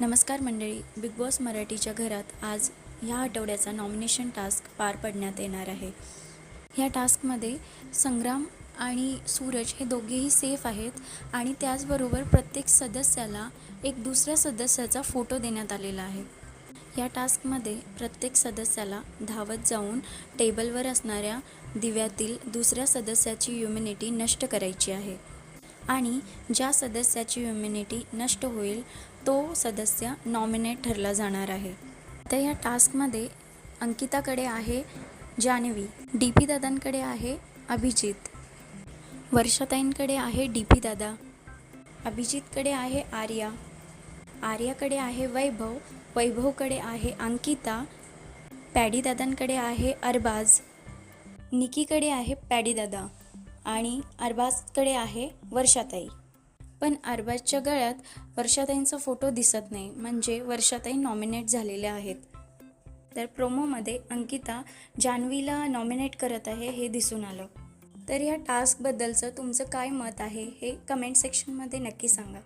नमस्कार मंडळी big boss मराठीच्या घरात आज ह्या आठवड्याचा नॉमिनेशन टास्क पार पडण्यात येणार आहे. ह्या टास्कमध्ये संग्राम आणि सूरज हे दोघेही सेफ आहेत आणि त्याचबरोबर प्रत्येक सदस्याला एक दुसऱ्या सदस्याचा फोटो देण्यात आलेला आहे. या टास्कमध्ये प्रत्येक सदस्याला धावत जाऊन टेबलवर असणाऱ्या दिव्यातील दुसऱ्या सदस्याची ह्युमिनिटी नष्ट करायची आहे. आणि ज्या सदस्याची इम्युनिटी नष्ट होईल तो सदस्य नॉमिनेट ठरला जाणार आहे. तर या टास्कमध्ये अंकिताकडे आहे जान्हवी डी पी दादांकडे आहे अभिजित वर्षाताईंकडे आहे डी पी दादा अभिजितकडे आहे आर्या आर्याकडे आहे वैभव वैभवकडे आहे अंकिता पॅडी दादांकडे आहे अरबाज निकीकडे आहे पॅडी दादा. आणि अरबाजकडे आहे वर्षाताई. पण अरबाजच्या गळ्यात वर्षाताईंचा फोटो दिसत नाही म्हणजे वर्षाताई नॉमिनेट झालेल्या आहेत. तर प्रोमोमध्ये अंकिता जान्हवीला नॉमिनेट करत आहे हे दिसून आलं. तर या टास्कबद्दलचं तुमचं काय मत आहे हे कमेंट सेक्शनमध्ये नक्की सांगा.